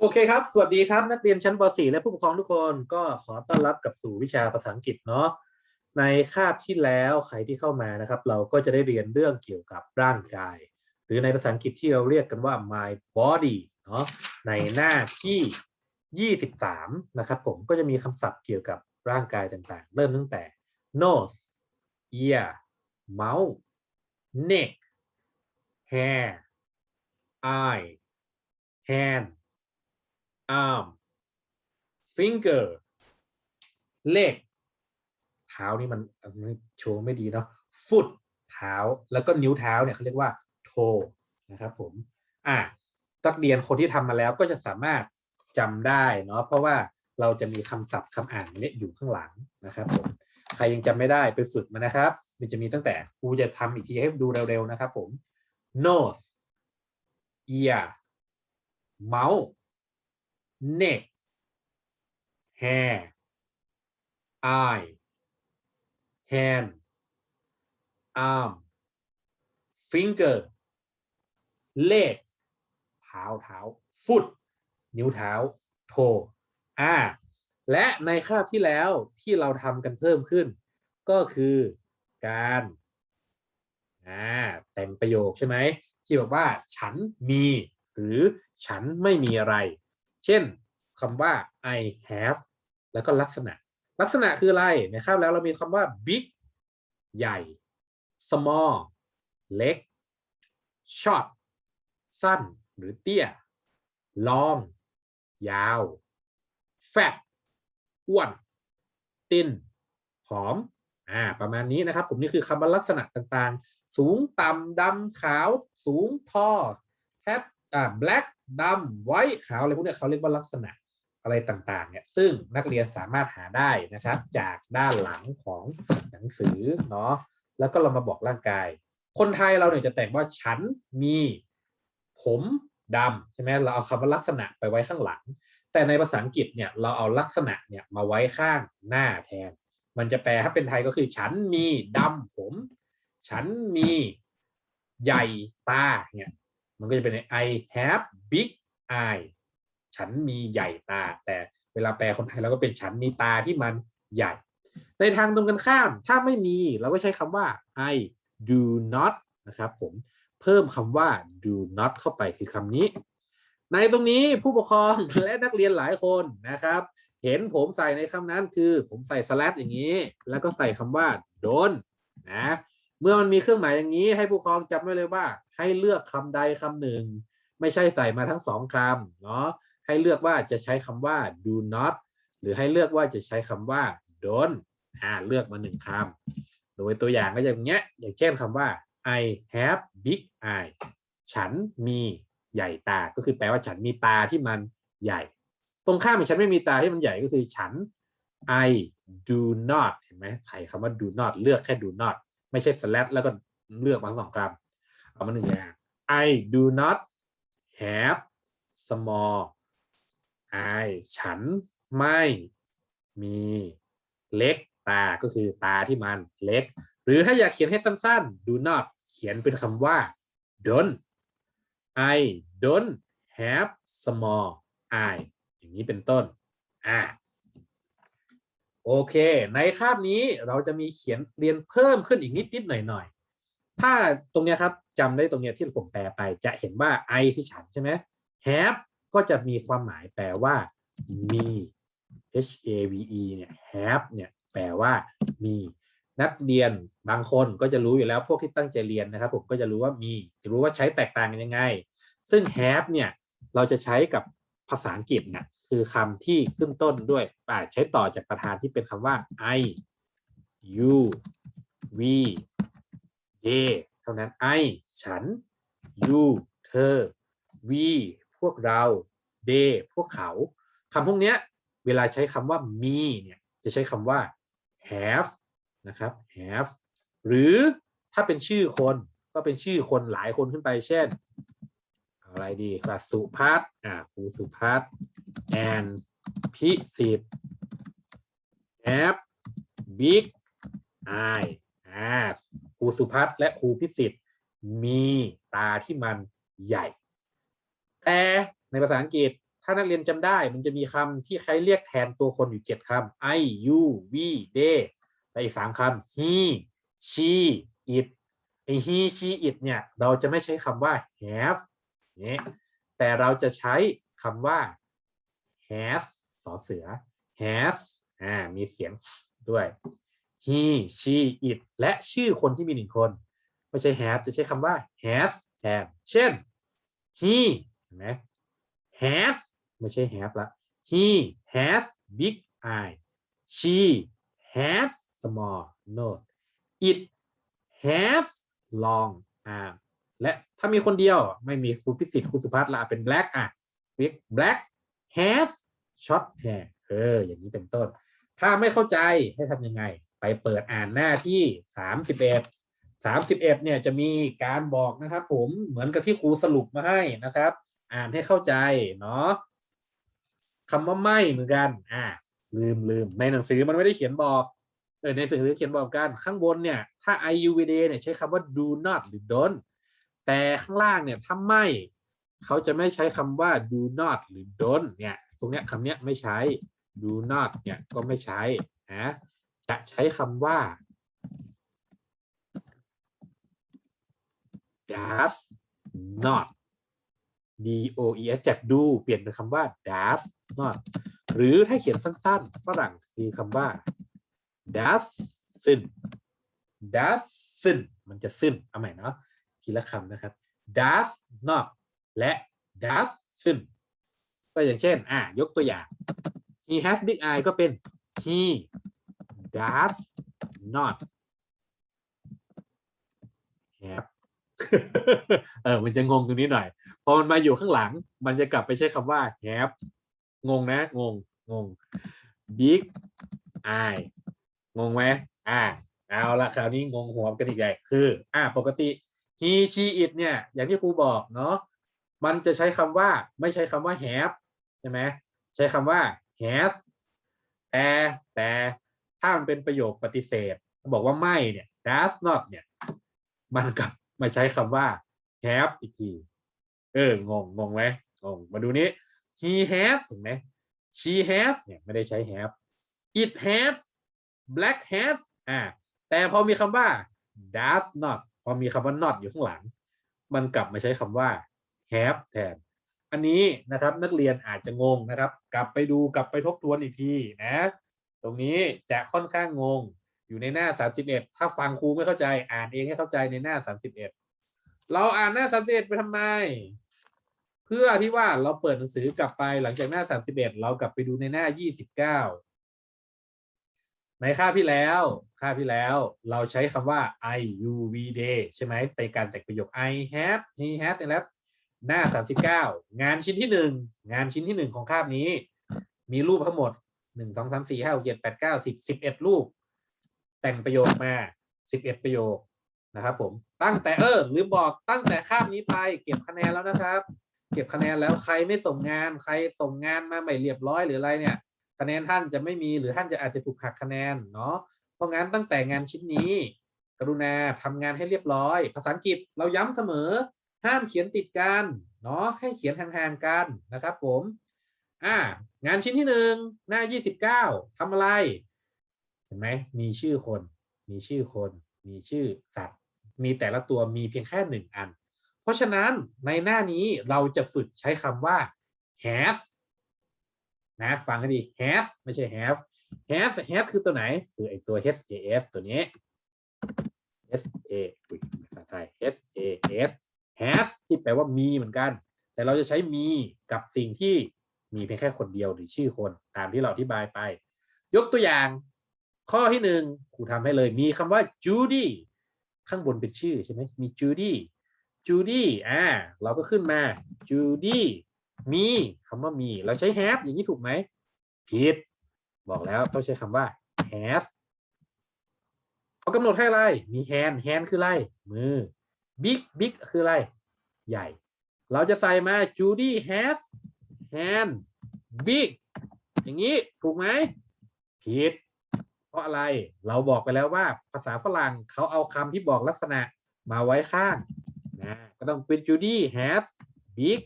โอเคครับ สวัสดีครับ นักเรียนชั้นป .4 และผู้ปกครองทุกคนก็ขอต้อนรับกับสู่วิชาภาษาอังกฤษเนาะในคาบที่แล้วใครที่เข้ามานะครับ เราก็จะได้เรียนเรื่องเกี่ยวกับร่างกาย หรือในภาษาอังกฤษที่เราเรียกกันว่า my body เนาะในหน้าที่ 23 นะครับผมก็จะมีคำศัพท์เกี่ยวกับร่างกายต่างๆ เริ่มตั้งแต่ nose ear mouth neck hair eye hand arm finger leg เท้านี่มันโชว์ไม่ดีเนาะ foot เท้าแล้วก็นิ้วเท้าเนี่ยเขาเรียกว่า toe นะครับผม อะนักเรียนคนที่ทำมาแล้วก็จะสามารถจำได้เนาะเพราะว่าเราจะมีคำศัพท์คำอ่านเนี่ยอยู่ข้างหลังนะครับผมใครยังจำไม่ได้ไปฝึกมานะครับ มันจะมีตั้งแต่ครูจะทำอีกทีให้ดูเร็วๆนะครับผม nose ear mouth neck hair eye hand arm finger leg เท้าเท้า foot นิ้วเท้า toe อ่า และในคาบที่แล้วที่เราทำกันเพิ่มขึ้น ก็คือการอ่าแต่งประโยคใช่ไหมที่บอกว่า ฉันมี หรือฉันไม่มีอะไร เช่นคำว่า I have แล้วก็ลักษณะ ลักษณะคืออะไรในคาบแล้วเรามีคำว่า big ใหญ่ small เล็ก short สั้นหรือเตี้ย long ยาว fat อ้วน thin ผอมอ่าประมาณนี้นะครับ ผมนี่คือคำว่าลักษณะต่างๆ สูงต่ำดำขาว สูงทอแทบอ่า black ดำไว้ขาวอะไรพวกเนี้ยเขาเรียกว่าลักษณะอะไรต่างๆเนี่ยซึ่งนักเรียนสามารถหาได้นะครับ จากด้านหลังของหนังสือเนาะแล้วก็เรามาบอกร่างกาย คนไทยเราเนี่ยจะแต่งว่าฉันมี ผมดำใช่ไหมเราเอาคำว่าลักษณะไปไว้ข้างหลัง แต่ในภาษาอังกฤษเนี่ยเราเอาลักษณะเนี่ยมาไว้ข้างหน้าแทน มันจะแปลถ้าเป็นไทยก็คือ ฉันมีดำผม ฉันมีใหญ่ตาเนี่ย มันก็จะเป็น I have big eye ฉันมีใหญ่ตา แต่เวลาแปลคนไทยเราก็เป็นฉันมีตาที่มันใหญ่ ในทางตรงกันข้าม ถ้าไม่มีเราก็ใช้คำว่า I do not นะครับผมเพิ่มคำว่า do not เข้าไปคือคำนี้ ในตรงนี้ผู้ปกครองและนักเรียนหลายคนนะครับ เห็นผมใส่ในคำนั้นคือผมใส่ slash อย่างนี้ แล้วก็ใส่คำว่า don't นะ เมื่อมันมีเครื่องหมายอย่างนี้ ให้ผู้ปกครองจำไว้เลยว่า ให้เลือกคำใดคำหนึ่ง ไม่ใช่ใส่มาทั้งสองคำเนาะให้เลือกว่าจะใช้คำว่า do not หรือให้เลือกว่าจะใช้คำว่า don't อ่าเลือกมาหนึ่งคำโดยตัวอย่างก็อย่างเงี้ย อย่างเช่นคำว่า I have big eye ฉันมีใหญ่ตา ก็คือแปลว่าฉันมีตาที่มันใหญ่ ตรงข้ามกับฉันไม่มีตาที่มันใหญ่ก็คือฉัน I do not เห็นไหมใส่คำว่า do not เลือกแค่ do not ไม่ใช่ slash แล้วก็เลือกมาสองคำเอามาหนึ่งอย่าง I do not have small eye ฉันไม่มีเล็กตา ก็คือตาที่มันเล็ก หรือถ้าอยากเขียนให้สั้นๆ do not เขียนเป็นคำว่า don't I don't have small eye อย่างนี้เป็นต้น อ่า โอเค ในคาบนี้เราจะมีเขียนเรียนเพิ่มขึ้นอีกนิดนิดหน่อยหน่อยถ้าตรงเนี้ยครับจำได้ตรงเนี้ยที่ผมแปลไปจะเห็นว่า I คือฉันใช่ไหม have ก็จะมีความหมายแปลว่ามี H A V E เนี่ย have เนี่ยแปลว่ามีนักเรียนบางคนก็จะรู้อยู่แล้วพวกที่ตั้งใจเรียนนะครับ ผมก็จะรู้ว่ามีจะรู้ว่าใช้แตกต่างกันยังไง ซึ่ง have เนี่ยเราจะใช้กับ ภาษาอังกฤษเนี่ยคือคำที่ขึ้นต้นด้วยใช้ต่อจากประธานที่เป็นคำว่า I you we they เท่านั้น I ฉัน you เธอ we พวกเรา they พวกเขาคำพวกเนี้ยเวลาใช้คำว่ามีเนี่ยจะใช้คำว่า have นะครับ have หรือถ้าเป็นชื่อคนก็เป็นชื่อคนหลายคนขึ้นไป เช่น อะไรดีก็สุพัฒน์อ่าครูสุพัฒน์แอนพิสิทธิ์แอปบิ๊กไออ่าครูสุพัฒน์และครูพิสิทธิ์มีตาที่มันใหญ่ แต่ในภาษาอังกฤษถ้านักเรียนจำได้มันจะมีคำที่ใช้เรียกแทนตัวคนอยู่เจ็ดคำ I you we they และอีกสามคำ he she it ไอ he she it เนี่ย เราจะไม่ใช้คำว่า have นี่ยแต่เราจะใช้คำว่า has สอเสือ has อ่ามีเสียงด้วย he she it และชื่อคนที่มีหนึ่งคน ไม่ใช่ have จะใช้คำว่า has แทนเช่น he เห็นไหม has ไม่ใช่ have ละ he has big eye she has small nose it has long arm และถ้ามีคนเดียวไม่มีครูพิสิทธิ์ครูสุภัทรละเป็น black อะ big black has short hair เออ อย่างนี้เป็นต้น ถ้าไม่เข้าใจให้ทำยังไง ไปเปิดอ่านหน้าที่31 31เนี่ยจะมีการบอกนะครับ ผมเหมือนกับที่ครูสรุปมาให้นะครับ อ่านให้เข้าใจเนาะคำว่าไม่เหมือนกัน อ่า ลืมลืมในหนังสือมันไม่ได้เขียนบอกเออในหนังสือเขียนบอกกันข้างบนเนี่ย ถ้า I U V D เนี่ยใช้คำว่า do not หรือ don't แต่ข้างล่างเนี่ยถ้าไม่เขาจะไม่ใช้คำว่า do not หรือ don't เนี่ยตรงเนี้ยคำเนี้ยไม่ใช้ do not เนี่ยก็ไม่ใช้นะจะใช้คำว่า does not d o e s จาก do เปลี่ยนเป็นคำว่า does not หรือถ้าเขียนสั้นๆฝรั่งคือคำว่า doesn't doesn't มันจะซึ่นเอาใหม่เนาะ ทีละคำนะครับ does not และ doesn't ก็อย่างเช่น อะ ยกตัวอย่าง he has big eye ก็เป็น he does not have เออ มันจะงงตรงนี้หน่อย พอมันมาอยู่ข้างหลัง มันจะกลับไปใช้คำว่า have งงนะ งง งง big eye งงไหมอ่าเอาละคราวนี้งงหัวกันอีกใหญ่คือ อ่าปกติ he she it เนี่ย อย่างที่ครูบอกเนาะมันจะใช้คำว่าไม่ใช้คำว่า have ใช่ไหมใช้คำว่า has แต่แต่ถ้ามันเป็นประโยคปฏิเสธ บอกว่าไม่เนี่ย does not เนี่ย มันกลับมาใช้คำว่า have อีกที เอองงงงไหมงงมาดูนี้ he has เห็นไหม she has เนี่ยไม่ได้ใช้ have it has black has อ่าแต่พอมีคำว่า does not อมีคำว่า not อยู่ข้างหลัง มันกลับมาใช้คำว่า have แทน อันนี้นะครับนักเรียนอาจจะงงนะครับ กลับไปดูกลับไปทบทวนอีกทีนะ ตรงนี้จะค่อนข้างงงอยู่ในหน้า 31 ถ้าฟังครูไม่เข้าใจ อ่านเองให้เข้าใจในหน้า 31 เราอ่านหน้า 31 ไปทำไม เพื่อที่ว่าเราเปิดหนังสือกลับไปหลังจากหน้า 31 เรากลับไปดูในหน้า 29 ในคาบที่แล้วคาบที่แล้วเราใช้คำว่า I U V day ใช่ไหมในการแต่งประโยค I have he has แล้วหน้า 39 งานชิ้นที่หนึ่งงานชิ้นที่หนึ่งของคาบนี้ มีรูปทั้งหมด 1 2 3 4 5 6 7 8 9 10 11 รูป แต่งประโยคมา 11 ประโยคนะครับผมตั้งแต่เออหรือบอกตั้งแต่คาบนี้ไป เก็บคะแนนแล้วนะครับ เก็บคะแนนแล้วใครไม่ส่งงานใครส่งงานมาไม่เรียบร้อยหรืออะไรเนี่ย คะแนนท่านจะไม่มีหรือท่านจะอาจจะถูกหักคะแนนเนาะเพราะงั้นตั้งแต่งานชิ้นนี้ กรุณาทำงานให้เรียบร้อย ภาษาอังกฤษเราย้ำเสมอ ห้ามเขียนติดกันเนาะให้เขียนห่างๆกันนะครับ ผมอ่างานชิ้นที่หนึ่งหน้า29ทำอะไร เห็นไหมมีชื่อคน มีชื่อคน มีชื่อสัตว์ มีแต่ละตัวมีเพียงแค่หนึ่งอัน เพราะฉะนั้นในหน้านี้เราจะฝึกใช้คำว่า have นะฟังให้ดี have ไม่ใช่ have have have คือตัวไหน คือไอตัว has ตัวนี้ s a อุ้ยภาษาไทย s a s has ที่แปลว่ามีเหมือนกัน แต่เราจะใช้มีกับสิ่งที่มีเพียงแค่คนเดียวหรือชื่อคนตามที่เราอธิบายไป ยกตัวอย่าง ข้อที่หนึ่งครูทำให้เลยมีคำว่า Judy ข้างบนเป็นชื่อใช่ไหมมี Judy Judy อ่าเราก็ขึ้นมา Judy มีคำว่ามี เราใช้ have อย่างนี้ถูกไหมผิด บอกแล้วต้องใช้คำว่า have เขากำหนดให้อะไร มี hand hand คืออะไร มือ big big คืออะไร ใหญ่ เราจะใส่มา Judy has hand big อย่างนี้ถูกไหมผิด เพราะอะไรเราบอกไปแล้วว่าภาษาฝรั่งเขาเอาคำที่บอกลักษณะมาไว้ข้างนะก็ต้องเป็น Judy has big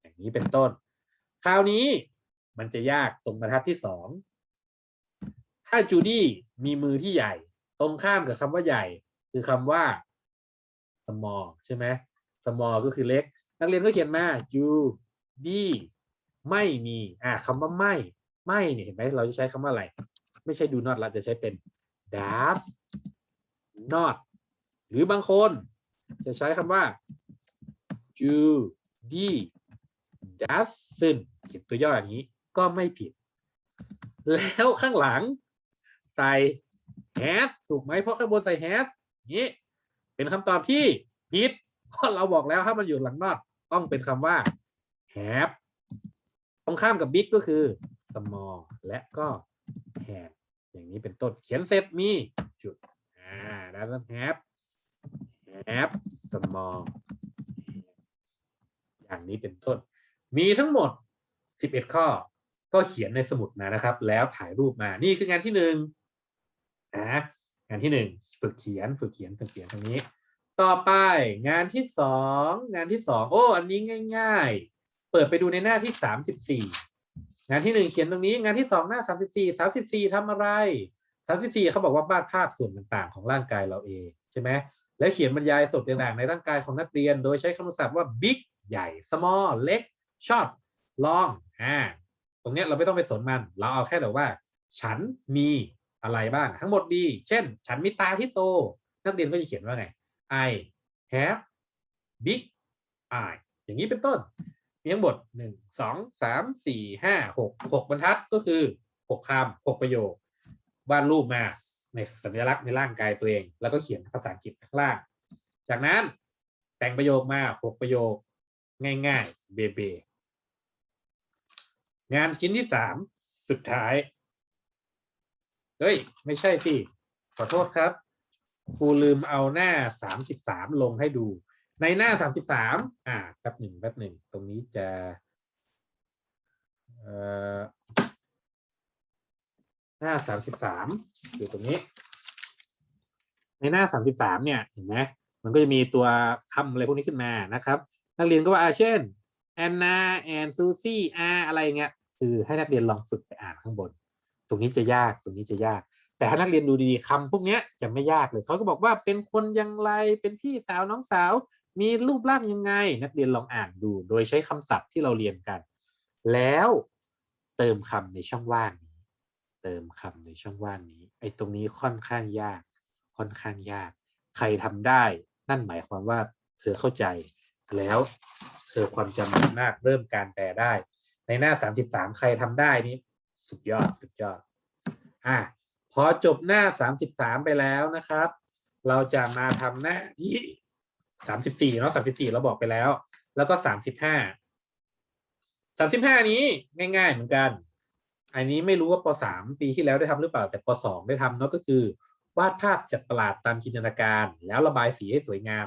อย่างนี้เป็นต้น คราวนี้มันจะยากตรงบรรทัดที่สองถ้าจูดี้มีมือที่ใหญ่ ตรงข้ามกับคำว่าใหญ่ คือคำว่า small ใช่ไหม small ก็คือเล็ก นักเรียนก็เขียนมาจูดี้ไม่มีอ่าคำว่าไม่ ไม่เนี่ยเห็นไหมเราจะใช้คำว่าอะไร ไม่ใช่ do not เราจะใช้เป็น does not หรือบางคน จะใช้คำว่า D doesn't เขียนตัวย่ออย่างนี้ก็ไม่ผิด แล้วข้างหลังใส่ has ถูกไหมเพราะข้างบนใส่ has นี้เป็นคำตอบที่ผิดเพราะเราบอกแล้วถ้ามันอยู่หลัง not ต้องเป็นคำว่า have ตรงข้ามกับ big ก็คือ small และก็ have อย่างนี้เป็นต้นเขียนเสร็จมีจุดอ่า doesn't have have small อย่างนี้เป็นต้น มีทั้งหมด 11 ข้อ ก็เขียนในสมุดมานะครับ แล้วถ่ายรูปมานี่คืองานที่หนึ่งนะงานที่หนึ่งฝึกเขียนฝึกเขียนฝึกเขียนตรงนี้ ต่อไปงานที่สองงานที่สองโอ้อันนี้ง่าย ๆ เปิดไปดูในหน้าที่34งานที่หนึ่งเขียนตรงนี้ งานที่สองหน้า34 34ทำอะไร34เขาบอกว่าบ้านภาพส่วนต่างๆ ของร่างกายเราเองใช่ไหมและเขียนบรรยายส่วนต่างๆในร่างกายของนักเรียน โดยใช้คำศัพท์ว่า big ใหญ่ small เล็ก short long อ่าตรงเนี้ยเราไม่ต้องไปสนมัน เราเอาแค่แต่ว่า ฉันมีอะไรบ้าง ทั้งหมดดี เช่น ฉันมีตาที่โต นักเรียนก็จะเขียนว่าไง I have big eye อย่างนี้เป็นต้น มีทั้งหมดหนึ่งสองสามสี่ห้าหกหกบรรทัดก็คือหกคำหกประโยค วาดรูปมาในสัญลักษณ์ในร่างกายตัวเอง แล้วก็เขียนภาษาอังกฤษข้างล่าง จากนั้นแต่งประโยคมาหกประโยค ง่ายๆ เบเบงานชิ้นที่สามสุดท้าย เฮ้ย ไม่ใช่สิขอโทษครับครูลืมเอาหน้าสามสิบสามลงให้ดู ในหน้าสามสิบสามอ่าแป๊บหนึ่งแป๊บหนึ่งตรงนี้จะเอ่อหน้าสามสิบสามอยู่ตรงนี้ ในหน้าสามสิบสามเนี่ยเห็นไหมมันก็จะมีตัวคำอะไรพวกนี้ขึ้นมานะครับ นักเรียนก็ว่าอ่าเช่นแอนนาแอนซูซี่อาอะไรเงี้ยคือให้นักเรียนลองฝึกไปอ่านข้างบน ตรงนี้จะยากตรงนี้จะยาก แต่ถ้านักเรียนดูดีๆคำพวกเนี้ยจะไม่ยากเลยเขาก็บอกว่าเป็นคนอยังไรเป็นพี่สาวน้องสาว มีรูปร่างยังไง นักเรียนลองอ่านดู โดยใช้คำศัพท์ที่เราเรียนกัน แล้วเติมคำในช่องว่างนี้ เติมคำในช่องว่างนี้ไอ้ตรงนี้ค่อนข้างยาก ค่อนข้างยาก ใครทำได้ นั่นหมายความว่าเธอเข้าใจ แล้วเธอความจำดีมากเริ่มการแปลได้ ในหน้าสามสิบสามใครทำได้นี่สุดยอดสุดยอดอะพอจบหน้าสามสิบสามไปแล้วนะครับ เราจะมาทำหน้าที่สามสิบสี่เนาะสามสิบสี่เราบอกไปแล้ว แล้วก็สามสิบห้าสามสิบห้านี้ง่าย ๆ เหมือนกัน อันนี้ไม่รู้ว่าปสามปีที่แล้วได้ทำหรือเปล่าแต่ปสองได้ทำเนาะก็คือ วาดภาพสัตว์ประหลาดตามจินตนาการ แล้วระบายสีให้สวยงาม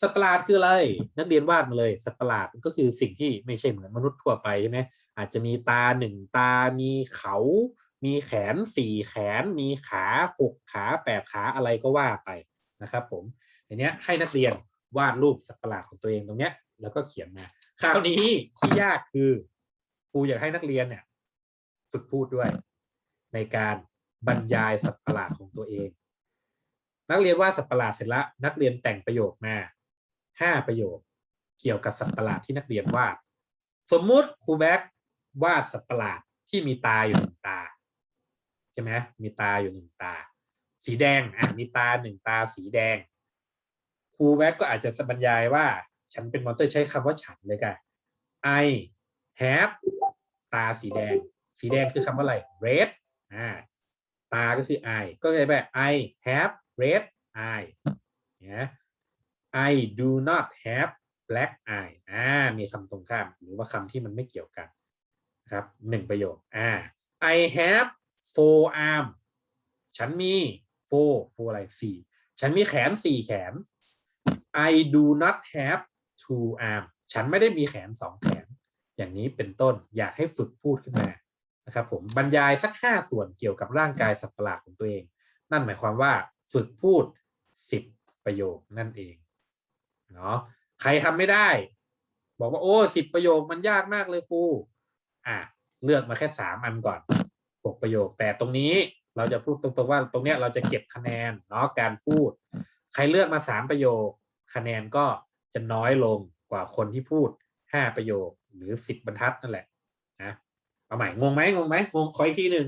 สัตว์ประหลาดคืออะไร นักเรียนวาดมาเลยสัตว์ประหลาดก็คือสิ่งที่ไม่ใช่เหมือนมนุษย์ทั่วไปใช่ไหมอาจจะมีตาหนึ่งตา มีเขา มีแขนสี่แขน มีขาหกขาแปดขาอะไรก็ว่าไปนะครับ ผมอันเนี้ยให้นักเรียนวาดรูปสัตว์ประหลาดของตัวเองตรงเนี้ย แล้วก็เขียนมาคราวนี้ที่ยากคือครูอยากให้นักเรียนเนี่ยฝึกพูดด้วย ในการบรรยายสัตว์ประหลาดของตัวเอง นักเรียนวาดสัตว์ประหลาดเสร็จแล้วนักเรียนแต่งประโยคมา ห้าประโยค เกี่ยวกับสัตว์ประหลาดที่นักเรียนวาดสมมุติครูแบ็กวาดสัตว์ประหลาดที่มีตาอยู่หนึ่งตาใช่ไหมมีตาอยู่หนึ่งตา สีแดงอะมีตาหนึ่งตาสีแดงครูแบ็กก็อาจจะบรรยายว่า ฉันเป็นมอนสเตอร์ใช้คำว่าฉันเลยกัน I have ตาสีแดง สีแดงคือคำว่าอะไร red อ่าตาก็คือ I ก็เลยแบบ I have red eye นะ I do not have black eye อ่า มีคำตรงข้าม หรือว่าคำที่มันไม่เกี่ยวกันนะครับหนึ่งประโยค อ่า I have four arm ฉันมี four four อะไรสี่ฉันมีแขนสี่แขน I do not have two arm ฉันไม่ได้มีแขนสองแขน อย่างนี้เป็นต้น อยากให้ฝึกพูดขึ้นมานะครับผมบรรยายสักห้าส่วนเกี่ยวกับร่างกายสัตว์ประหลาดของตัวเอง นั่นหมายความว่าฝึกพูดสิบประโยคนั่นเอง เนาะใครทำไม่ได้ บอกว่าโอ้สิบประโยคมันยากมากเลยครูอะเลือกมาแค่สามอันก่อนหกประโยค แต่ตรงนี้เราจะพูดตรงๆว่า ตรงเนี้ยเราจะเก็บคะแนนเนาะการพูด ใครเลือกมาสามประโยค คะแนนก็จะน้อยลงกว่าคนที่พูดห้าประโยคหรือสิบบรรทัดนั่นแหละนะเอาใหม่งงไหมงงไหมงงขออีกทีหนึ่ง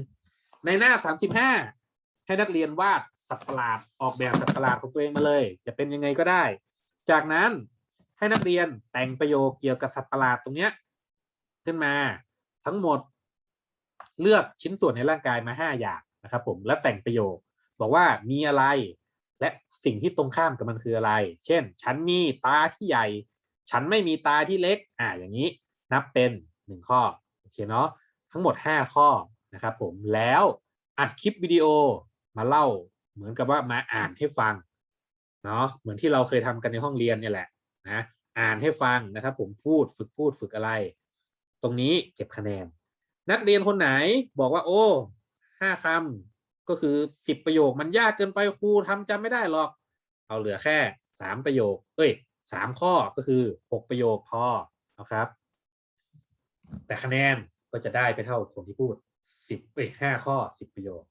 ในหน้าสามสิบห้าให้นักเรียนวาดสัตว์ประหลาดออกแบบสัตว์ประหลาดของตัวเองมาเลย จะเป็นยังไงก็ได้ จากนั้นให้นักเรียนแต่งประโยคเกี่ยวกับสัตว์ประหลาดตรงเนี้ยขึ้นมาทั้งหมดเลือกชิ้นส่วนในร่างกายมาห้าอย่างนะครับผมแล้วแต่งประโยค บอกว่ามีอะไร และสิ่งที่ตรงข้ามกับมันคืออะไร เช่น ฉันมีตาที่ใหญ่ ฉันไม่มีตาที่เล็ก อ่าอย่างนี้นับเป็นหนึ่งข้อโอเคเนาะทั้งหมดห้าข้อนะครับผมแล้วอัดคลิปวิดีโอมาเล่าเหมือนกับว่ามาอ่านให้ฟัง เนาะเหมือนที่เราเคยทำกันในห้องเรียนเนี่ยแหละนะอ่านให้ฟังนะครับ ผมพูดฝึกพูดฝึกอะไร ตรงนี้เก็บคะแนน นักเรียนคนไหนบอกว่า โอ้ห้าคำก็คือสิบประโยคมันยากเกินไปครูทำจำไม่ได้หรอก เอาเหลือแค่สามประโยค เอ้ยสามข้อก็คือหกประโยคพอนะครับ แต่คะแนนก็จะได้ไปเท่าคนที่พูดสิบเอ้ยห้าข้อสิบประโยค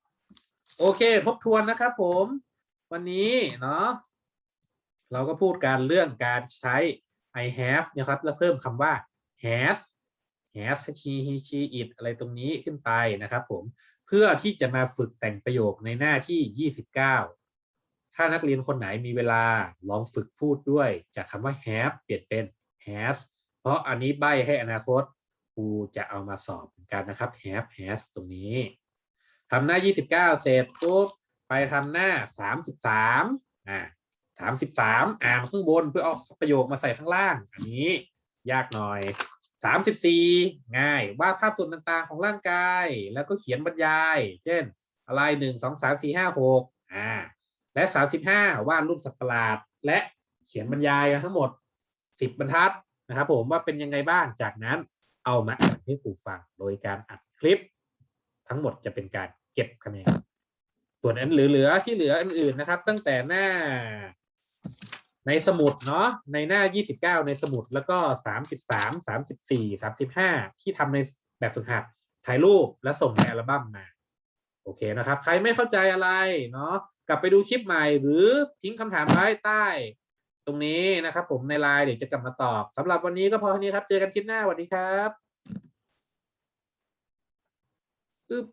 โอเค ทบทวนนะครับผม วันนี้เนาะ เราก็พูดการเรื่องการใช้ I have นะครับแล้วเพิ่มคำว่า has has he he she it อะไรตรงนี้ขึ้นไปนะครับผมเพื่อที่จะมาฝึกแต่งประโยคในหน้าที่ 29 ถ้านักเรียนคนไหนมีเวลาลองฝึกพูดด้วย จากคำว่า have เปลี่ยนเป็น has เพราะอันนี้ใบให้อนาคตครูจะเอามาสอบเหมือนกันนะครับ have has ตรงนี้ทำหน้า 29 เสร็จปุ๊บไปทำหน้า 33อ่า 33อ่านข้างบนเพื่อเอาประโยคมาใส่ข้างล่าง อันนี้ยากหน่อยสามสิบสี่ง่ายวาดภาพส่วนต่างๆของร่างกาย แล้วก็เขียนบรรยาย เช่น อะไรหนึ่งสองสามสี่ห้าหกอ่าและสามสิบห้าวาดรูปสัตว์ประหลาด และเขียนบรรยายทั้งหมดสิบบรรทัดนะครับผมว่าเป็นยังไงบ้างจากนั้นเอามาอ่านให้ครูฟังโดยการอัดคลิป ทั้งหมดจะเป็นการเก็บคะแนนส่วนอันเหลือๆที่เหลืออื่นๆนะครับ ตั้งแต่หน้า ในสมุดเนาะในหน้า 29 ในสมุดแล้วก็ 33 34 35 ที่ทำในแบบฝึกหัดถ่ายรูปและส่งในอัลบั้มมา โอเคนะครับ ใครไม่เข้าใจอะไรเนาะกลับไปดูคลิปใหม่หรือทิ้งคำถามไว้ใต้ ตรงนี้นะครับ ผมในไลน์เดี๋ยวจะกลับมาตอบสำหรับวันนี้ก็พอเท่านี้ครับ เจอกันคลิปหน้าสวัสดีครับอึ๊บ